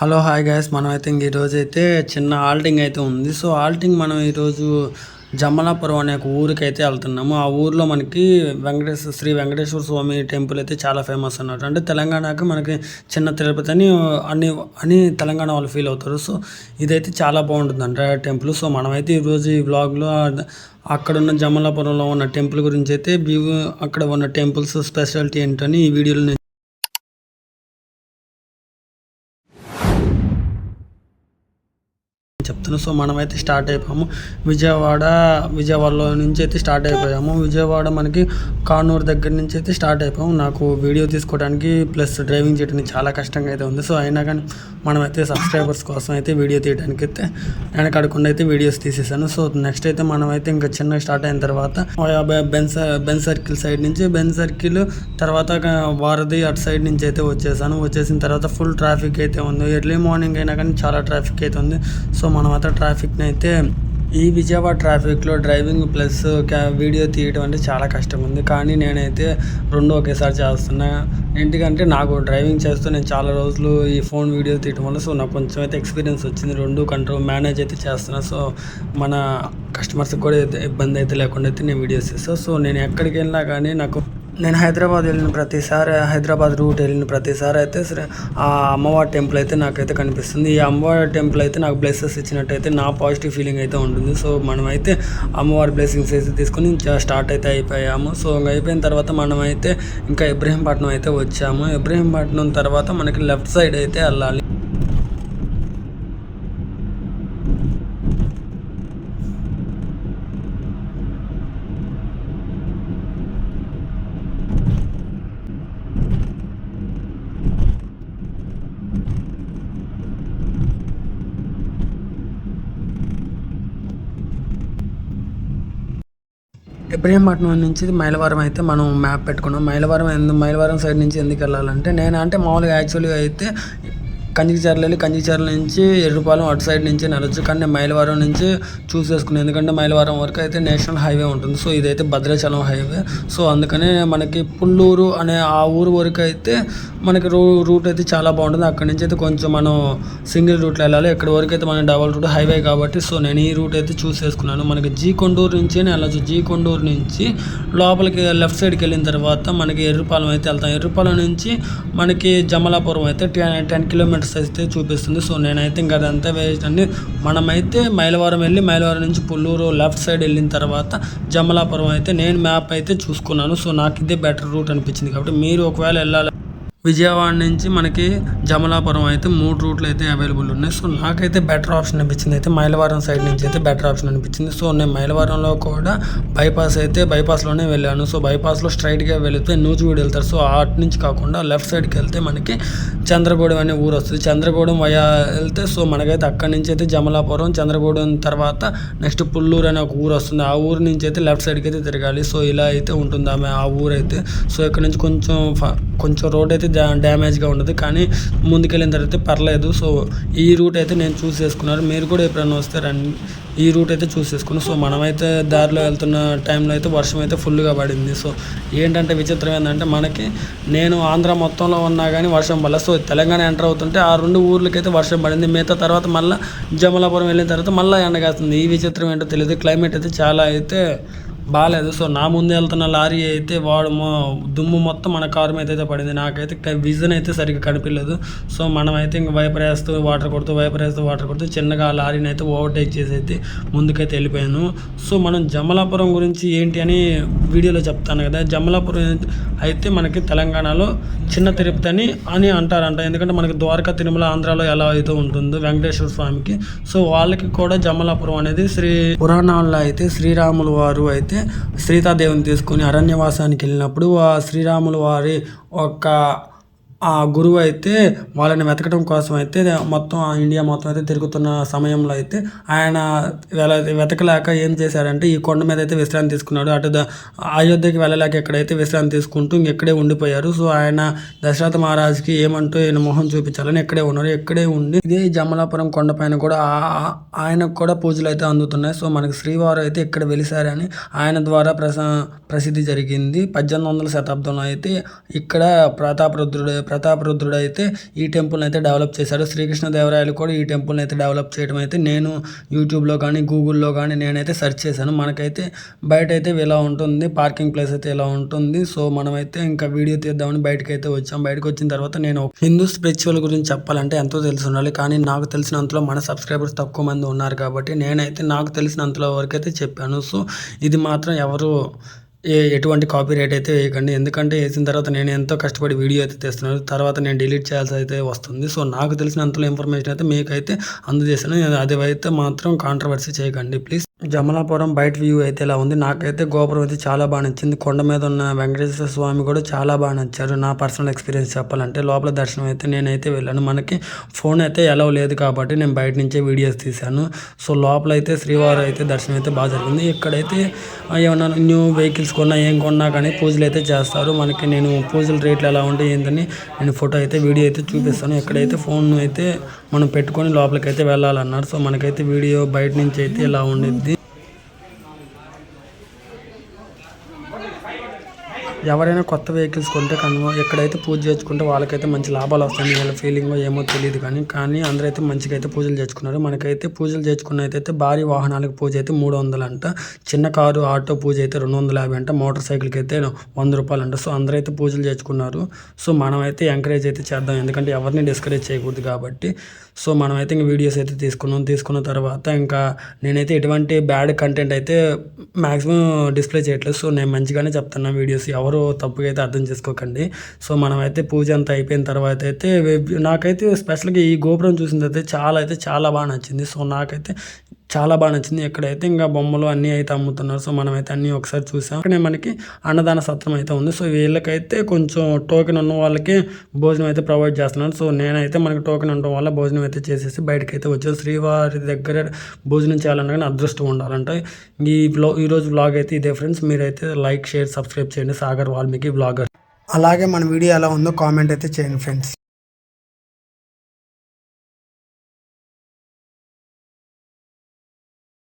Hello hi guys మనం అయితే ఇంక ఈరోజు అయితే చిన్న ఆల్టింగ్ అయితే ఉంది. సో ఆల్టింగ్ మనం ఈరోజు జమ్మలాపురం అనే ఒక ఊరికి అయితే వెళ్తున్నాము. ఆ ఊర్లో మనకి వెంకటేశ్వర శ్రీ వెంకటేశ్వర స్వామి టెంపుల్ అయితే చాలా ఫేమస్ అన్నట్టు అంటే తెలంగాణకి మనకి చిన్న తిరుపతి అని అన్ని అని తెలంగాణ వాళ్ళు ఫీల్ అవుతారు. సో ఇదైతే చాలా బాగుంటుంది అంట టెంపుల్. సో మనమైతే ఈరోజు ఈ బ్లాగ్లో అక్కడ ఉన్న జమ్మలాపురంలో ఉన్న టెంపుల్ గురించి అయితే వ్యూ అక్కడ ఉన్న టెంపుల్స్ స్పెషాలిటీ ఏంటని ఈ వీడియోలో నేను సో మనమైతే స్టార్ట్ అయిపోయాము. విజయవాడ విజయవాడలో నుంచి అయితే స్టార్ట్ అయిపోయాము. విజయవాడ మనకి కానూరు దగ్గర నుంచి అయితే స్టార్ట్ అయిపోయాము. నాకు వీడియో తీసుకోవడానికి ప్లస్ డ్రైవింగ్ చేయడానికి చాలా కష్టంగా అయితే ఉంది. సో అయినా కానీ మనమైతే సబ్స్క్రైబర్స్ కోసం అయితే వీడియో తీయడానికి అయితే నేను కడకుండా అయితే వీడియోస్ తీసేసాను. సో నెక్స్ట్ అయితే మనమైతే ఇంకా చిన్న స్టార్ట్ అయిన తర్వాత బెన్ బెన్ సర్కిల్ సైడ్ నుంచి బెన్ సర్కిల్ తర్వాత వారధి అటు సైడ్ నుంచి అయితే వచ్చేసాను. వచ్చేసిన తర్వాత ఫుల్ ట్రాఫిక్ అయితే ఉంది. ఎర్లీ మార్నింగ్ అయినా కానీ చాలా ట్రాఫిక్ అయితే ఉంది. సో మనం అయితే ట్రాఫిక్ని అయితే ఈ విజయవాడ ట్రాఫిక్లో డ్రైవింగ్ ప్లస్ క్యా వీడియో తీయడం అంటే చాలా కష్టం ఉంది కానీ నేనైతే రెండు ఒకేసారి చేస్తున్నా. ఎందుకంటే నాకు డ్రైవింగ్ చేస్తూ నేను చాలా రోజులు ఈ ఫోన్ వీడియో తీయడం వల్ల సో నాకు కొంచెం అయితే ఎక్స్పీరియన్స్ వచ్చింది. రెండు కంట్రోల్ మేనేజ్ అయితే చేస్తున్నా. సో మన కస్టమర్స్కి కూడా ఇబ్బంది అయితే లేకుండా అయితే నేను వీడియోస్ చేస్తాను సో నేను ఎక్కడికి వెళ్ళినా కానీ నాకు నేను హైదరాబాద్ వెళ్ళిన ప్రతిసారి హైదరాబాద్ రూట్ వెళ్ళిన ప్రతిసారి అయితే సరే ఆ అమ్మవారి టెంపుల్ అయితే నాకైతే కనిపిస్తుంది. ఈ అమ్మవారి టెంపుల్ అయితే నాకు బ్లెస్సెస్ ఇచ్చినట్టయితే నా పాజిటివ్ ఫీలింగ్ అయితే ఉంటుంది. సో మనమైతే అమ్మవారి బ్లెస్సింగ్స్ అయితే తీసుకొని స్టార్ట్ అయితే అయిపోయాము. సో అయిపోయిన తర్వాత మనమైతే ఇంకా ఇబ్రహీంపట్నం అయితే వచ్చాము. ఇబ్రహీంపట్నం తర్వాత మనకి లెఫ్ట్ సైడ్ అయితే వెళ్ళాలి. ఇబ్రహీంపట్నం నుంచి మైలవరం అయితే మనం మ్యాప్ పెట్టుకున్నాం. మైలవరం ఎందు మైలవరం సైడ్ నుంచి ఎందుకు వెళ్ళాలంటే నేను అంటే మామూలుగా యాక్చువల్గా అయితే కంచిచర్ల వెళ్ళి కంచిచర్ల నుంచి ఎర్రుపాలెం అటు సైడ్ నుంచి నడవచ్చు. కానీ నేను మైలవరం నుంచి చూస్ చేసుకున్నాను ఎందుకంటే మైలవరం వరకు అయితే నేషనల్ హైవే ఉంటుంది. సో ఇదైతే భద్రాచలం హైవే. సో అందుకనే మనకి పుల్లూరు అనే ఆ ఊరు వరకు అయితే మనకి రూ రూట్ అయితే చాలా బాగుంటుంది. అక్కడి నుంచి అయితే కొంచెం మనం సింగిల్ రూట్లో వెళ్ళాలి. ఇక్కడ వరకు అయితే మన డబల్ రూట్ హైవే కాబట్టి సో నేను ఈ రూట్ అయితే చూస్ చేసుకున్నాను. మనకి జీ కొండూరు నుంచి వెళ్ళచ్చు. జీ కొండూరు నుంచి లోపలికి లెఫ్ట్ సైడ్కి వెళ్ళిన తర్వాత మనకి ఎర్రుపాలెం అయితే వెళ్తాం. ఎర్రుపాలెం నుంచి మనకి జమలాపురం అయితే టెన్ టెన్ కిలోమీటర్స్ అయితే చూపిస్తుంది. సో నేనైతే ఇంకా అదంతా వేస్ట్ అండి మనమైతే మైలవరం వెళ్ళి మైలవరం నుంచి పుల్లూరు లెఫ్ట్ సైడ్ వెళ్ళిన తర్వాత జమలాపురం అయితే నేను మ్యాప్ అయితే చూసుకున్నాను. సో నాకు ఇదే బెటర్ రూట్ అనిపించింది కాబట్టి మీరు ఒకవేళ వెళ్ళాలి విజయవాడ నుంచి మనకి జమలాపురం అయితే మూడు రూట్లు అయితే అవైలబుల్ ఉన్నాయి. సో నాకైతే బెటర్ ఆప్షన్ అనిపించింది. అయితే మైలవరం సైడ్ నుంచి అయితే బెటర్ ఆప్షన్ అనిపించింది. సో నేను మైలవరంలో కూడా బైపాస్ అయితే బైపాస్లోనే వెళ్ళాను. సో బైపాస్లో స్ట్రైట్గా వెళితే నూజివీడు వెళ్తారు. సో అటు నుంచి కాకుండా లెఫ్ట్ సైడ్కి వెళ్తే మనకి చంద్రగూడెం అనే ఊరు వస్తుంది. చంద్రగూడెం వయా వెళ్తే సో మనకైతే అక్కడి నుంచి అయితే జమలాపురం చంద్రగూడెం తర్వాత నెక్స్ట్ పుల్లూరు అనే ఒక ఊరు వస్తుంది. ఆ ఊరు నుంచి అయితే లెఫ్ట్ సైడ్కి అయితే తిరగాలి. సో ఇలా అయితే ఉంటుంది ఆమె ఆ ఊరు అయితే సో ఇక్కడ నుంచి కొంచెం ఫ- కొంచెం రోడ్ అయితే అయితే డ్యామేజ్గా ఉండదు. కానీ ముందుకెళ్ళిన తర్వాత పర్లేదు. సో ఈ రూట్ అయితే నేను చూస్ చేసుకున్నాను. మీరు కూడా ఎప్పుడైనా వస్తే రండి. ఈ రూట్ అయితే చూస్ చేసుకున్నాం సో మనమైతే దారిలో వెళ్తున్న టైంలో అయితే వర్షం అయితే ఫుల్గా పడింది. సో ఏంటంటే విచిత్రం ఏంటంటే మనకి నేను ఆంధ్ర మొత్తంలో ఉన్నా కానీ వర్షం పడలేదు. సో తెలంగాణ ఎంటర్ అవుతుంటే ఆ రెండు ఊర్లకైతే వర్షం పడింది. మిగతా తర్వాత మళ్ళీ జమలాపురం వెళ్ళిన తర్వాత మళ్ళీ ఎండగాస్తుంది. ఈ విచిత్రం ఏంటో తెలియదు క్లైమేట్ అయితే చాలా అయితే బాగాలేదు సో నా ముందు వెళ్తున్న లారీ అయితే వాడు మొ దుమ్ము మొత్తం మన కారు మీద అయితే పడింది. నాకైతే విజన్ అయితే సరిగ్గా కనిపించలేదు సో మనం అయితే ఇంక వైపర్ వేస్తూ వాటర్ కొడుతూ వైపర్ వేస్తూ వాటర్ కొడుతూ చిన్నగా ఆ లారీని అయితే ఓవర్టేక్ చేసి అయితే ముందుకైతే వెళ్ళిపోయాను. సో మనం జమలాపురం గురించి ఏంటి అని వీడియోలో చెప్తాను కదా. జమలాపురం అయితే మనకి తెలంగాణలో చిన్న తిరుపతి అని అని అంటారంట. ఎందుకంటే మనకి ద్వారకా తిరుమల ఆంధ్రాలో ఎలా అయితే ఉంటుందో వెంకటేశ్వర స్వామికి. సో వాళ్ళకి కూడా జమలాపురం అనేది శ్రీ పురాణాల్లో అయితే శ్రీరాములు వారు అయితే సీతాదేవిని తీసుకొని అరణ్యవాసానికి వెళ్ళినప్పుడు ఆ శ్రీరాములు వారి ఒక ఆ గురువు అయితే వాళ్ళని వెతకడం కోసం అయితే మొత్తం ఆ ఇండియా మొత్తం అయితే తిరుగుతున్న సమయంలో అయితే ఆయన వెతకలేక ఏం చేశారంటే ఈ కొండ మీద అయితే విశ్రాంతి తీసుకున్నాడు. అటు అయోధ్యకి వెళ్ళలేక ఎక్కడైతే విశ్రాంతి తీసుకుంటూ ఇంకెక్కడే ఉండిపోయారు. సో ఆయన దశరథ మహారాజుకి ఏమంటూ ఈయన మొహం చూపించాలని ఎక్కడే ఉన్నారు. ఎక్కడే ఉండి ఇదే జమలాపురం కొండపైన కూడా ఆయనకు కూడా పూజలు అయితే అందుతున్నాయి. సో మనకి శ్రీవారు అయితే ఇక్కడ వెలిసారని ఆయన ద్వారా ప్రస ప్రసిద్ధి జరిగింది. పద్దెనిమిది వందల శతాబ్దంలో అయితే ఇక్కడ ప్రతాపరుద్రుడు ప్రతాపరుద్రుడు అయితే ఈ టెంపుల్ని అయితే డెవలప్ చేశారు శ్రీకృష్ణదేవరాయలు కూడా ఈ టెంపుల్ని అయితే డెవలప్ చేయడం అయితే నేను యూట్యూబ్లో కానీ గూగుల్లో కానీ నేనైతే సెర్చ్ చేశాను. మనకైతే బయట అయితే ఇలా ఉంటుంది పార్కింగ్ ప్లేస్ అయితే ఇలా ఉంటుంది. సో మనమైతే ఇంకా వీడియో తీద్దామని బయటకు అయితే వచ్చాం. బయటకు వచ్చిన తర్వాత నేను హిందూ స్పిరిచువల్ గురించి చెప్పాలంటే ఎంతో తెలిసి ఉండాలి. కానీ నాకు తెలిసినంతలో మన సబ్స్క్రైబర్స్ తక్కువ మంది ఉన్నారు కాబట్టి నేనైతే నాకు తెలిసినంతలో అయితే చెప్పాను. సో ఇది మాత్రం ఎవరు ఏ ఎటువంటి కాపీ రైట్ అయితే వేయకండి. ఎందుకంటే వేసిన తర్వాత నేను ఎంతో కష్టపడి వీడియో అయితే తెస్తున్నాను. తర్వాత నేను డిలీట్ చేయాల్సి అయితే వస్తుంది. సో నాకు తెలిసినంతలో ఇన్ఫర్మేషన్ అయితే మీకైతే అందజేసాను అది అయితే మాత్రం కాంట్రవర్సీ చేయకండి. ప్లీజ్ జమలాపురం బయట వ్యూ అయితే ఇలా ఉంది. నాకైతే గోపురం అయితే చాలా బాగా నచ్చింది. కొండ మీద ఉన్న వెంకటేశ్వర స్వామి కూడా చాలా బాగా నచ్చారు. నా పర్సనల్ ఎక్స్పీరియన్స్ చెప్పాలంటే లోపల దర్శనం అయితే నేనైతే వెళ్ళాను. మనకి ఫోన్ అయితే ఎలా లేదు కాబట్టి నేను బయట నుంచే వీడియోస్ తీశాను. సో లోపల అయితే శ్రీవారు అయితే దర్శనం అయితే బాగా జరిగింది. ఇక్కడైతే ఏమన్నా న్యూ వెహికల్స్ కొన్నా ఏం కొన్నా కానీ పూజలు అయితే చేస్తారు. మనకి నేను పూజల రేట్లు ఎలా ఉంటాయి ఏంటని నేను ఫోటో అయితే వీడియో అయితే చూపిస్తాను. ఎక్కడైతే ఫోన్ అయితే మనం పెట్టుకొని లోపలికి అయితే వెళ్ళాలన్నారు. సో మనకైతే వీడియో బయట నుంచి అయితే ఇలా ఉండేది. ఎవరైనా కొత్త వెహికల్స్ కొంటే కనుక ఎక్కడైతే పూజ చేసుకుంటే వాళ్ళకైతే మంచి లాభాలు వస్తాయి. వాళ్ళ ఫీలింగ్ ఏమో తెలియదు కానీ కానీ అందరైతే మంచిగా అయితే పూజలు చేసుకున్నారు. మనకైతే పూజలు చేసుకున్న అయితే భారీ వాహనాలకు పూజ అయితే మూడు వందలు అంట. చిన్న కారు ఆటో పూజ అయితే రెండు వందల యాభై అంట. మోటార్ సైకిల్కి అయితే వంద రూపాయలు అంట. సో అందరైతే పూజలు చేసుకున్నారు. సో మనం అయితే ఎంకరేజ్ అయితే చేద్దాం. ఎందుకంటే ఎవరిని డిస్కరేజ్ చేయకూడదు కాబట్టి. సో మనమైతే ఇంక వీడియోస్ అయితే తీసుకున్నాం. తీసుకున్న తర్వాత ఇంకా నేనైతే ఎటువంటి బ్యాడ్ కంటెంట్ అయితే మ్యాక్సిమం డిస్ప్లే చేయట్లేదు. సో నేను మంచిగానే చెప్తున్నాను వీడియోస్. ఎవరు తప్పుగా అయితే అర్థం చేసుకోకండి. సో మనమైతే పూజ అంతా అయిపోయిన తర్వాత అయితే వెబ్- నాకైతే స్పెషల్గా ఈ గోపురం చూసిన చాలా అయితే చాలా బాగా నచ్చింది. సో నాకైతే చాలా బాగా నచ్చింది ఎక్కడైతే ఇంకా బొమ్మలు అన్నీ అయితే అమ్ముతున్నారు. సో మనమైతే అన్నీ ఒకసారి చూసాం. అక్కడే మనకి అన్నదాన సత్రం అయితే ఉంది. సో వీళ్ళకైతే కొంచెం టోకెన్ ఉన్న వాళ్ళకి భోజనం అయితే ప్రొవైడ్ చేస్తున్నారు. సో నేనైతే మనకి టోకెన్ ఉండడం వల్ల భోజనం అయితే చేసేసి బయటకు అయితే వచ్చాను. శ్రీవారి దగ్గర భోజనం చేయాలన్నా కానీ అదృష్టం ఉండాలంటే. ఈ బ్లా ఈరోజు బ్లాగ్ అయితే ఇదే ఫ్రెండ్స్ మీరైతే లైక్ షేర్ సబ్స్క్రైబ్ చేయండి. సాగర్ వాల్మీకి బ్లాగర్ అలాగే మన వీడియో ఎలా ఉందో కామెంట్ అయితే చేయండి ఫ్రెండ్స్